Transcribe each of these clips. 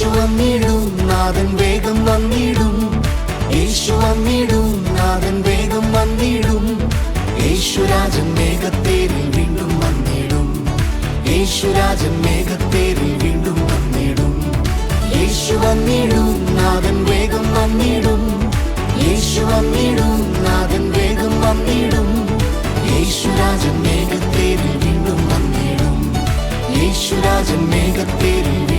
യേശു വന്നിടും നാഥൻ വേഗം വന്നിടും. യേശു വന്നിടും നാഥൻ വേഗം വന്നിടും. യേശുരാജൻ മേഘത്തേരിൽ വീണ്ടും വന്നിടും. യേശുരാജൻ മേഘത്തേരിൽ വീണ്ടും വന്നിടും. യേശു വന്നിടും നാഥൻ വേഗം വന്നിടും. യേശു വന്നിടും നാഥൻ വേഗം വന്നിടും. യേശുരാജൻ മേഘത്തേരിൽ വീണ്ടും വന്നിടും. യേശുരാജൻ മേഘത്തേരിൽ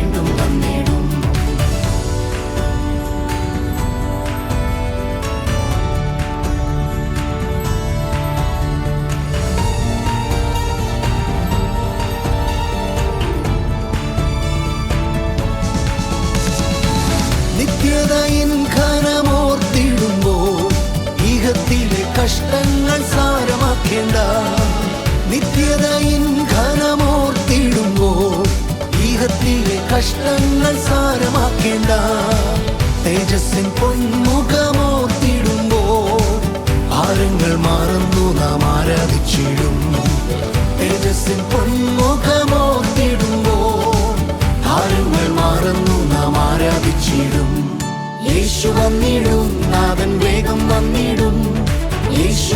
നിത്യതയിൻ ഘനമോർത്തിടുമ്പോൾ ഈഹത്തിലെ കഷ്ടങ്ങൾ സാരമാക്കേണ്ട. നിത്യതയിൻ ഘനമോർത്തിടുമ്പോൾ ഇഹത്തിലെ കഷ്ടങ്ങൾ സാരമാക്കേണ്ട. തേജസ്സിൻ പൊന്മുഖമോർത്തിടുമ്പോൾ ഭാരങ്ങൾ മറന്നു നാം ആരാധിച്ചിടും തേജസ്സിൻ പൊന്മുഖമോർത്തിടുമ്പോൾ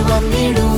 യേശു വന്നിടും നാഥൻ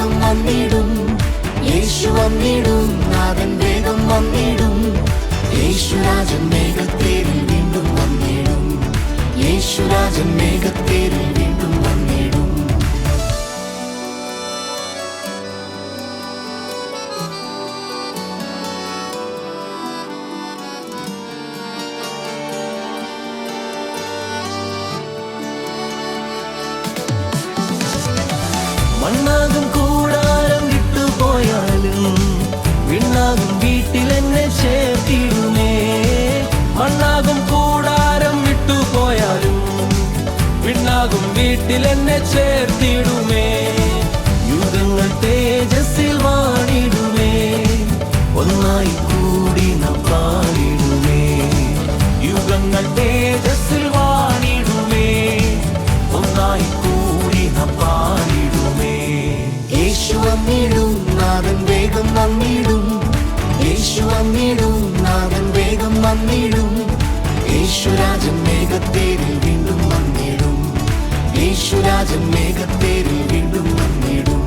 വേഗം വന്നിടും. യേശു വന്നിടും നാഥൻ വേഗം വന്നിടും. യേശുരാജൻ മേഘത്തേരിൽ വീണ്ടും വന്നിടും. യേശുരാജൻ മേഘത്തേരിൽ എന്നെ ചേർത്തിടുമേ മണ്ണാകും കൂടാരം വിട്ടുപോയാലും വിണ്ണാകും വീട്ടിൽ എന്നെ ചേർത്തിടുമേ യുഗങ്ങൾ തേജസ്സിൽ വാണിടുമേ ഒന്നായി കൂടി വന്നിടും. യേശുരാജൻ മേഘത്തേരിൽ വീണ്ടും വന്നിടും. യേശുരാജൻ മേഘത്തേരിൽ വീണ്ടും വന്നിടും.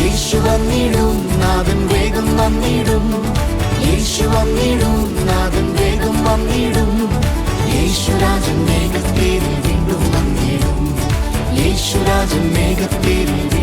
യേശു വന്നിടും നാഥൻ വേഗം വന്നിടും. യേശു വന്നിടും നാഥൻ വേഗം വന്നിടും. യേശുരാജൻ മേഘത്തേരിൽ വീണ്ടും വന്നിടും. യേശുരാജൻ മേഘത്തേരിൽ